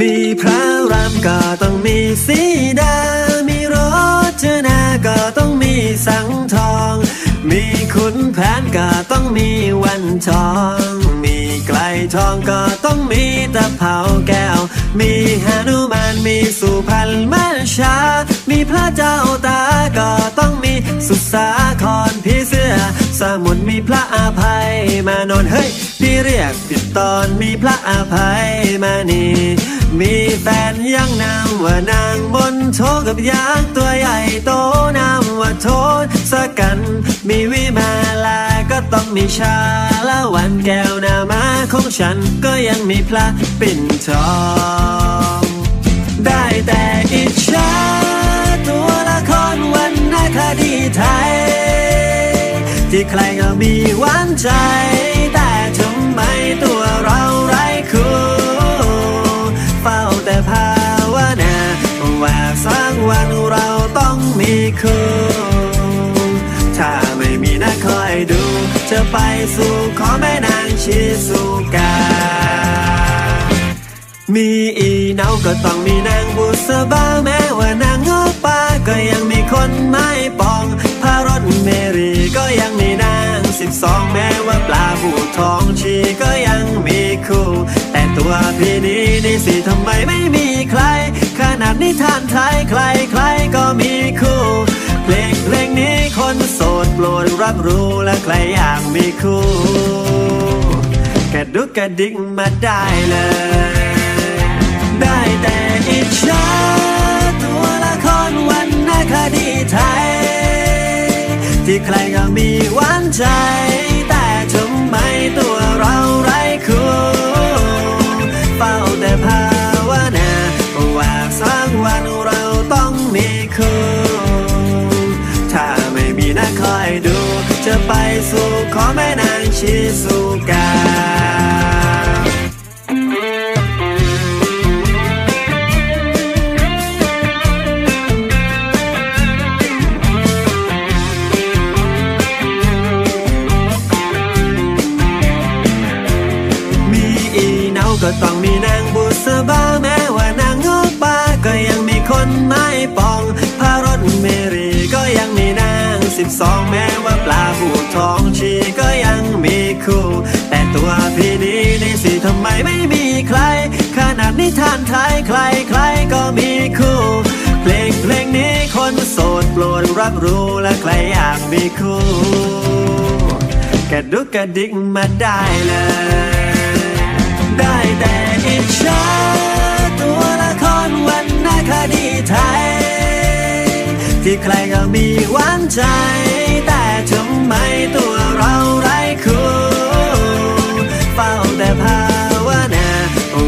มีพระรามก็ต้องมีสีดา มีรจนาก็ต้องมีสังทอง มีขุนแผนก็ต้องมีวันทอง มีไกลทองก็ต้องมีตะเภาแก้ว มีหนุมานมีสุพรรณมาชา มีพระเจ้าตาก็ต้องมีสุสาครพี่เสื้อ สมุนมีพระอาภัยมานอนเฮ้ยพี่เรียกผิดตอนมีพระอาภัยมานี มีแฟนยังนามว่านางบนโชกับยางตัวใหญ่โตนามว่าโทษสกัน มีวิมาลาก็ต้องมีชาละวันแก้วนามาของฉันก็ยังมีพระปิ่นทอง ได้แต่อิจฉาตัวละครวรรณคดีไทย ที่ใครก็มีหวานใจ จะไปสู่ขอแม่นางชิสุกา มีอีเนาก็ต้องมีนางบุษบาแม้ว่านางงอป้าก็ยังมีคนไม่ปอง พระรถเมรีก็ยังมีนางสิบสองแม้ว่าปลาบูทองชีก็ยังมีคู่ แต่ตัวพี่นี้นี่สิทำไมไม่มีใคร ขนาดนิทานไทยใครใครก็มีคู่ รับรู้และใครอยากมีคู่กระดุกกระดิ่งมาได้เลย ได้แต่อิจฉาตัวละครวรรณคดีไทย ที่ใครก็มีหวานใจ ก็ต้องมีนางบุษบาแม้ว่านางงอกป้าก็ยังมีคนไม่ปองพระรถเมรีก็ยังมีนางสิบสองแม้ว่าปลาบูทองชีก็ยังมีคู่ แต่ตัวพี่นี้นี่สิทำไมไม่มีใคร ขนาดนิทานไทยใครใครก็มีคู่ เพลงเพลงนี้คนโสดโปรดรับรู้และใครอยากมีคู่กระดุกกระดิกมาได้เลย ที่ใครก็มีหวานใจ แต่ทำไมตัวเราไร้คู่เฝ้าแต่ภาวนา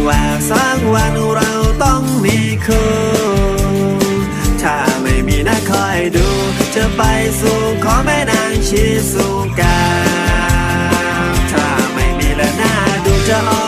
ว่าสักวันเราต้องมีคู่ถ้าไม่มีนะคอยดู จะไปสู่ขอแม่นางชิสุกาถ้าไม่มีแล้วน้าดูจะอ